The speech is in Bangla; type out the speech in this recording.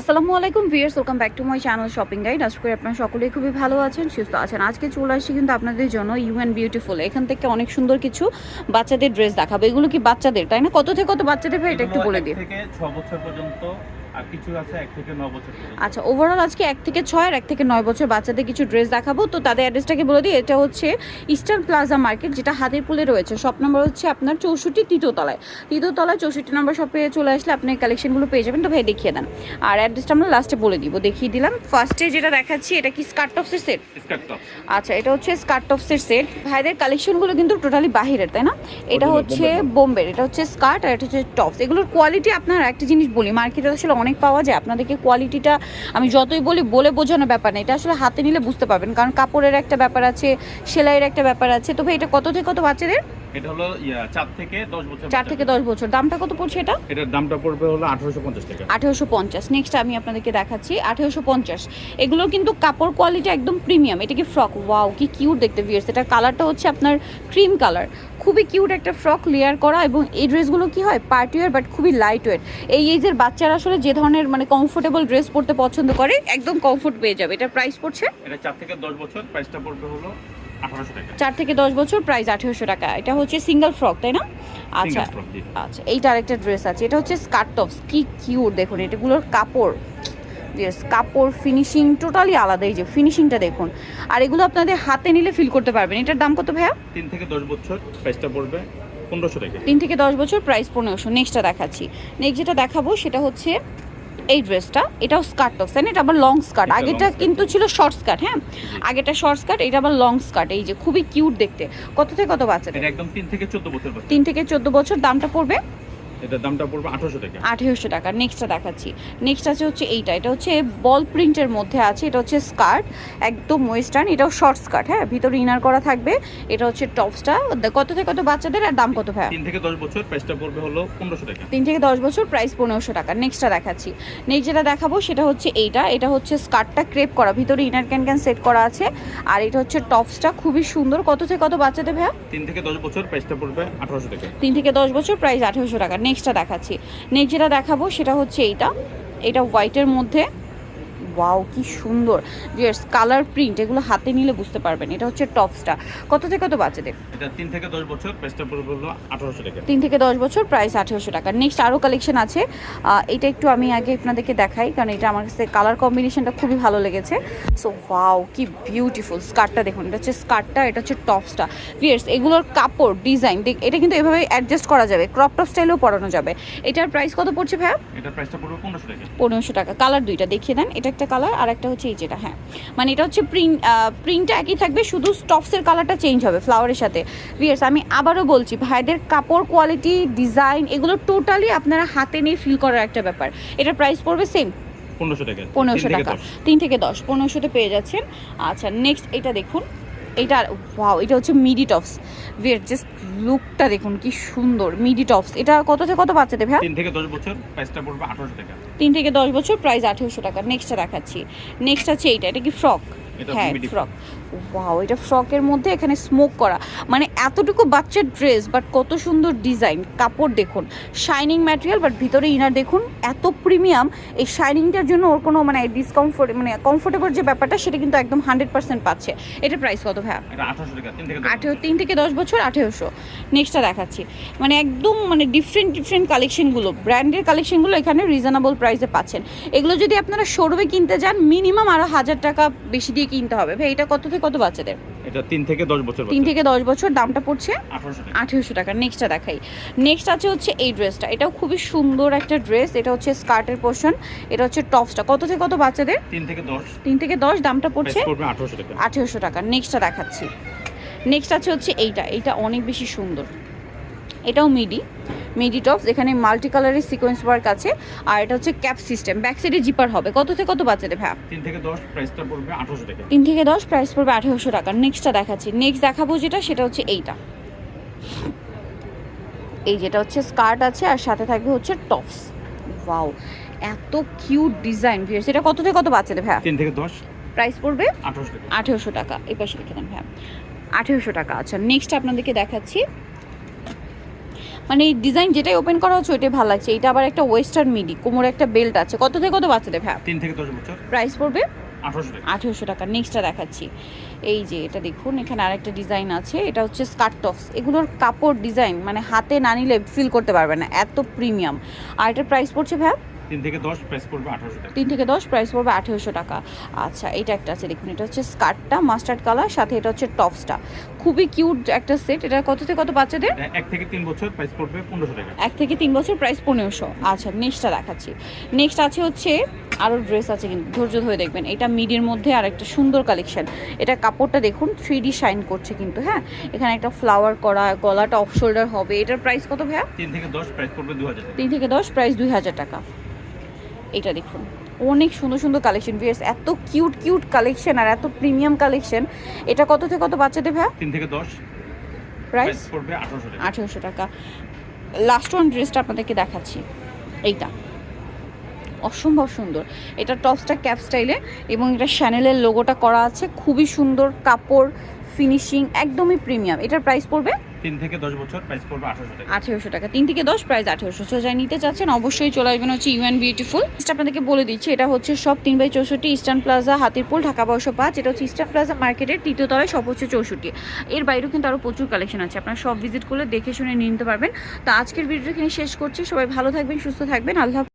আসসালামু আলাইকুম viewers welcome back to my channel shopping guide. আশা করি আপনারা সকলেই খুবই ভালো আছেন সুস্থ আছেন। আজকে চলে আসছি কিন্তু আপনাদের জন্য ইউ অ্যান্ড বিউটিফুল এখান থেকে অনেক সুন্দর কিছু বাচ্চাদের ড্রেস দেখাবো। এগুলো কি বাচ্চাদের তাই না? কত থেকে কত বাচ্চাদের ভাই? এটা একটু বলে দিই দিন থেকে ছ বছর পর্যন্ত আর কিছু আছে এক থেকে ন বছর আচ্ছা ওভারঅল আজকে এক থেকে ছয় আর এক থেকে নয় বছর বাচ্চাদের কিছু ড্রেস দেখাবো। তো তাদের অ্যাড্রেসটাকে বলে দিই এটা হচ্ছে ইস্টার্ন প্লাজা মার্কেট যেটা হাতিরপুলে রয়েছে। শপ নম্বর হচ্ছে আপনার চৌষট্টি তৃতীয়তলায় তৃতীয়তলায় চৌষট্টি নম্বর শপে চলে আসলে আপনি কালেকশনগুলো পেয়ে যাবেন। তো ভাই দেখিয়ে দেন। আর অ্যাড্রেসটা আমরা লাস্টে বলে দিব। দেখিয়ে দিলাম। ফার্স্টে যেটা দেখাচ্ছি এটা কি স্কার্ট টপসের সেট আচ্ছা এটা হচ্ছে স্কার্ট টপসের সেট ভাইদের কালেকশনগুলো কিন্তু টোটালি বাহিরের তাই না? এটা হচ্ছে বোম্বের। বোম্বের। এটা হচ্ছে স্কার্ট আর এটা হচ্ছে টপস এগুলোর কোয়ালিটি আপনার একটা জিনিস বলি মার্কেটে আসলে অনেক পাওয়া যায়। আপনাদেরকে কোয়ালিটিটা আমি যতই বলি বলে বোঝানো ব্যাপার না, এটা আসলে হাতে নিলে বুঝতে পারবেন। কারণ কাপড়ের একটা ব্যাপার আছে, সেলাইয়ের একটা ব্যাপার আছে। তবে এটা কত থেকে কত বাচ্চাদের? এটা হলো ইয়া চার থেকে দশ বছর চার থেকে দশ বছর। দামটা কত পড়ছে এটা? এটার দামটা পড়বে হলো আঠারোশো পঞ্চাশ টাকা। আঠেরোশো পঞ্চাশ। নেক্সট আমি আপনাদেরকে দেখাচ্ছি আঠেরোশো পঞ্চাশ। এগুলোর কিন্তু কাপড় কোয়ালিটি একদম প্রিমিয়াম এটা কি ফ্রক ওয়াও কি কিউট দেখতে ভিয়ার্স এটা কালারটা হচ্ছে আপনার ক্রিম কালার খুবই কিউট একটা ফ্রক লেয়ার করা এবং এই ড্রেসগুলো কি হয়? পার্টি ওয়ার বাট খুবই লাইট ওয়েট এই এজের বাচ্চারা আসলে যে ধরনের মানে কমফোর্টেবল ড্রেস পরতে পছন্দ করে একদম কমফোর্ট পেয়ে যাবে। এটা প্রাইস পড়ছে? এটা চার থেকে দশ বছর। প্রাইসটা পড়বে হলো চার থেকে দশ বছর প্রাইস আঠেরোশো টাকা। এটা হচ্ছে সিঙ্গেল ফ্রক তাই না? আচ্ছা। আচ্ছা এইটা আরেকটা ড্রেস আছে। এটা হচ্ছে স্কার্ট টপস কি কিউট দেখুন এটাগুলোর কাপড়। ইয়েস কাপড় ফিনিশিং টোটালি আলাদা এই যে ফিনিশিংটা দেখুন। আর এগুলো আপনাদের হাতে নিলে ফিল করতে পারবেন। এটার দাম কত ভাইয়া? তিন থেকে দশ বছর প্রাইসটা পড়বে পনেরোশো টাকা। তিন থেকে দশ বছর প্রাইস পনেরোশো। নেক্সটটা দেখাচ্ছি। নেক্সট যেটা দেখাবো সেটা হচ্ছে এই ড্রেসটা এটাও স্কার্ট টপস এটা আবার লং স্কার্ট আগেটা কিন্তু ছিল শর্ট স্কার্ট হ্যাঁ? আগেটা শর্ট স্কার্ট এটা আবার লং স্কার্ট এই যে খুবই কিউট দেখতে। কত থেকে কত বাচ্চা এটা একদম তিন থেকে চোদ্দ বছর বাচ্চা তিন থেকে চোদ্দ বছর দামটা পড়বে? এটার দামটা পড়বে আঠারোশো টাকা। আঠেরোশো টাকা। নেক্সটটা দেখাচ্ছি। নেক্সট আছে হচ্ছে এইটা এটা হচ্ছে বল প্রিন্টের মধ্যে আছে এটা হচ্ছে স্কার্ট একদম ওয়েস্টার্ন এটাও শর্ট স্কার্ট হ্যাঁ? ভিতরে ইনার করা থাকবে এটা হচ্ছে টপসটা কত থেকে কত বাচ্চাদের আর দাম কত ভাইয়া? তিন থেকে দশ বছর প্রাইসটা পড়বে হলো পনেরোশো টাকা। তিন থেকে দশ বছর প্রাইস পনেরোশো টাকা। নেক্সটটা দেখাচ্ছি। নেক্সট যেটা দেখাবো সেটা হচ্ছে এইটা। এটা হচ্ছে স্কার্টটা ক্রেপ করা। ভিতরে ইনার ক্যান ক্যান সেট করা আছে। আর এটা হচ্ছে টপসটা খুবই সুন্দর। কত থেকে কত বাচ্চাদের ভাইয়া? তিন থেকে দশ বছর প্রাইসটা পড়বে আঠারোশো টাকা। তিন থেকে দশ বছর প্রাইস আঠেরোশো টাকা। নেক্সটটা দেখাচ্ছি। নেক্সট যেটা দেখাবো সেটা হচ্ছে এইটা। এটা হোয়াইটের মধ্যে। ওয়াও কি সুন্দর। জিয়ার্স কালার প্রিন্ট এগুলো হাতে নিলে বুঝতে পারবেন। এটা হচ্ছে টপসটা কত থেকে কত বাচ্চাদের এটা তিন থেকে দশ বছর প্রাইসটা হলো আঠারোশো টাকা। তিন থেকে দশ বছর প্রাইস আঠেরোশো টাকা। নেক্সট আরও কালেকশন আছে। এটা একটু আমি আগে আপনাদেরকে দেখাই কারণ এটা আমার কাছে কালার কম্বিনেশনটা খুবই ভালো লেগেছে। সো ওয়াও কি বিউটিফুল স্কার্টটা দেখুন। এটা হচ্ছে স্কার্টটা এটা হচ্ছে টপসটা ভিয়ার্স এগুলোর কাপড় ডিজাইন দেখ এটা কিন্তু এভাবে অ্যাডজাস্ট করা যাবে। ক্রপ টপ স্টাইলেও পরানো যাবে। এটার প্রাইস কত পড়ছে ভাইয়া? এটার প্রাইসটা পড়বে পনেরোশো টাকা। পনেরোশো টাকা। কালার দুইটা দেখিয়ে দেন। এটা একটা কালার আর একটা হচ্ছে এই যেটা হ্যাঁ। মানে এটা হচ্ছে প্রিন্ট প্রিন্টটা একই থাকবে শুধু স্টপসের কালারটা চেঞ্জ হবে ফ্লাওয়ারের সাথে। ভিয়ার্স আমি আবারও বলছি ভাইদের কাপড় কোয়ালিটি ডিজাইন এগুলো টোটালি আপনারা হাতে নিয়ে ফিল করার একটা ব্যাপার। এটার প্রাইস পড়বে সেম পনেরোশো টাকা। পনেরোশো টাকা। তিন থেকে দশ। পনেরোশোতে পেয়ে যাচ্ছেন। আচ্ছা নেক্সট এটা দেখুন। এটা ওয়াও এটা হচ্ছে মিডি টপস ভিয়ার জাস্ট লুকটা দেখুন কি সুন্দর মিডি টপস এটা কত থেকে কত বাচ্চাদের দেবে তিন থেকে দশ বছর প্রাইসটা পড়বে আঠারোশো টাকা। তিন থেকে দশ বছর প্রাইস আঠেরোশো টাকা। নেক্সটটা দেখাচ্ছি। নেক্সট আছে এইটা এটা কি ফ্রক হ্যাঁ ফ্রক ওয়াও এটা ফ্রকের মধ্যে এখানে স্মোক করা। মানে এতটুকু বাচ্চার ড্রেস বাট কত সুন্দর ডিজাইন কাপড় দেখুন শাইনিং ম্যাটেরিয়াল বাট ভিতরে ইনার দেখুন এত প্রিমিয়াম এই শাইনিংটার জন্য ওর কোনো মানে ডিসকমফোর্ট মানে কমফোর্টেবল যে ব্যাপারটা সেটা কিন্তু একদম হান্ড্রেড পার্সেন্ট পাচ্ছে। এটার প্রাইস কত এটা দশ আঠেরো তিন থেকে দশ বছর আঠেরোশো। নেক্সটটা দেখাচ্ছি। মানে একদম মানে ডিফারেন্ট ডিফারেন্ট কালেকশনগুলো ব্র্যান্ডের কালেকশনগুলো এখানে রিজনেবল প্রাইসে পাচ্ছেন। এগুলো যদি আপনারা শোরুমে কিনতে যান মিনিমাম আরও হাজার টাকা বেশি দিয়ে কিনতে হবে। ভাই এটা কত থেকে কত বাচ্চাদের? এটা তিন থেকে দশ বছর তিন থেকে দশ বছর দামটা পড়ছে আঠারোশো টাকা। আঠেরোশো টাকা। নেক্সটটা দেখাই। নেক্সট আছে হচ্ছে এই ড্রেসটা। এটাও খুবই সুন্দর একটা ড্রেস। এটা হচ্ছে স্কার্টের পোর্শন। এটা হচ্ছে টপসটা। কত থেকে কত বাচ্চাদের? তিন থেকে দশ। তিন থেকে দশ দামটা পড়ছে প্রাইস পড়বে আঠারোশো টাকা। আঠেরোশো টাকা। নেক্সটটা দেখাচ্ছি। নেক্সট আছে হচ্ছে এইটা। এইটা অনেক বেশি সুন্দর। এটাও মিডি মিডি টপস এখানে মাল্টি কালারের সিকোয়েন্স ওয়ার্ক আছে। আর এটা হচ্ছে ক্যাপ সিস্টেম ব্যাক সাইডে জিপার হবে। কত থেকে কত বাচ্চাদের ভ্যা তিন থেকে দশ প্রাইসটা পড়বে আঠারোশো টাকা। তিন থেকে দশ প্রাইস পড়বে আঠেরোশো টাকা। নেক্সটটা দেখাচ্ছি। নেক্সট দেখাবো যেটা সেটা হচ্ছে এইটা। এই যেটা হচ্ছে স্কার্ট আছে আর সাথে থাকবে হচ্ছে টপস ওয়াও এত কিউট ডিজাইন ভিউয়ার্স এটা কত থেকে কত বাচ্চাদের ভ্যা তিন থেকে দশ। প্রাইস পড়বে আঠারোশো টাকা। আঠেরোশো টাকা। এই পাশে লিখে দেন হ্যাঁ আঠেরোশো টাকা। আচ্ছা নেক্সট আপনাদেরকে দেখাচ্ছি। মানে এই ডিজাইন যেটাই ওপেন করা হচ্ছে ওইটাই ভালো লাগছে। এটা আবার একটা ওয়েস্টার্ন মিডি কোমরে একটা বেল্ট আছে। কত থেকে কত বাচ্চাদের ভ্যাপ তিন থেকে দশ বছর। প্রাইস পড়বে? আঠারোশো টাকা। আঠেরোশো টাকা। নেক্সটটা দেখাচ্ছি। এই যে এটা দেখুন এখানে আরেকটা ডিজাইন আছে। এটা হচ্ছে স্কার্ট টপস এগুলোর কাপড় ডিজাইন মানে হাতে না নিলে ফিল করতে পারবে না। এত প্রিমিয়াম আর এটার প্রাইস পড়ছে ভ্যাপ তিন থেকে দশ প্রাইস পড়বে আঠারোশো টাকা। তিন থেকে দশ প্রাইস পড়বে আঠেরোশো টাকা। আচ্ছা এটা একটা আছে দেখুন এটা হচ্ছে স্কার্টটা মাস্টার্ড কালার সাথে এটা হচ্ছে টপসটা খুবই কিউট একটা সেট এটা কত থেকে কত বাচ্চাদের? এক থেকে তিন বছর প্রাইস পড়বে পনেরোশো টাকা। এক থেকে তিন বছর প্রাইস পনেরোশো। আচ্ছা নেক্সটটা দেখাচ্ছি। নেক্সট আছে হচ্ছে আরও ড্রেস আছে কিন্তু ধৈর্য ধরে দেখবেন এটা মিডির মধ্যে আর একটা সুন্দর কালেকশন এটা কাপড়টা দেখুন থ্রি ডি শাইন করছে কিন্তু হ্যাঁ? এখানে একটা ফ্লাওয়ার করা গলাটা অফ শোল্ডার হবে এটার প্রাইস কত ভাইয়া? তিন থেকে দশ প্রাইস পড়বে দু হাজার তিন থেকে দশ প্রাইস দুই হাজার টাকা। এটা দেখুন। অনেক সুন্দর সুন্দর কালেকশন ভিয়ার্স এত কিউট কিউট কালেকশন আর এত প্রিমিয়াম কালেকশন এটা কত থেকে কত বাচ্চাদের ভাইয়া? তিন থেকে দশ। প্রাইস পড়বে আঠেরোশো টাকা। লাস্ট ওয়ান ড্রেসটা আপনাদেরকে দেখাচ্ছি। এইটা। অসম্ভব সুন্দর। এটা টপসটা ক্যাপ স্টাইলে এবং এটা শ্যানেলের লোগোটা করা আছে। খুবই সুন্দর কাপড় ফিনিশিং একদমই প্রিমিয়াম এটার প্রাইস পড়বে তিন থেকে দশ বছর প্রাইস পড়বে আঠারোশো টাকা। আঠেরোশো টাকা। তিন থেকে দশ প্রাইস আঠেরোশো। যাই নিতে চাচ্ছেন, অবশ্যই চলে আসবেন হচ্ছে ইউএন বিউটিফুল আপনাদেরকে বলে দিচ্ছি, এটা হচ্ছে সব তিন বাই চৌষট্টি ইস্টার্ন প্লাজা হাতিরপুল, ঢাকা বারোশো পাঁচ। এটা হচ্ছে ইস্টার্ন প্লাজা মার্কেটের তৃতীয় তলায় সব হচ্ছে চৌষট্টি। এর বাইরেও কিন্তু আরও প্রচুর কালেকশন আছে। আপনারা সব ভিজিট করলে দেখে শুনে নিয়ে নিতে পারবেন। তো আজকের ভিডিওটা এখানে শেষ করছি। সবাই ভালো থাকবেন, সুস্থ থাকবেন। আল্লাহ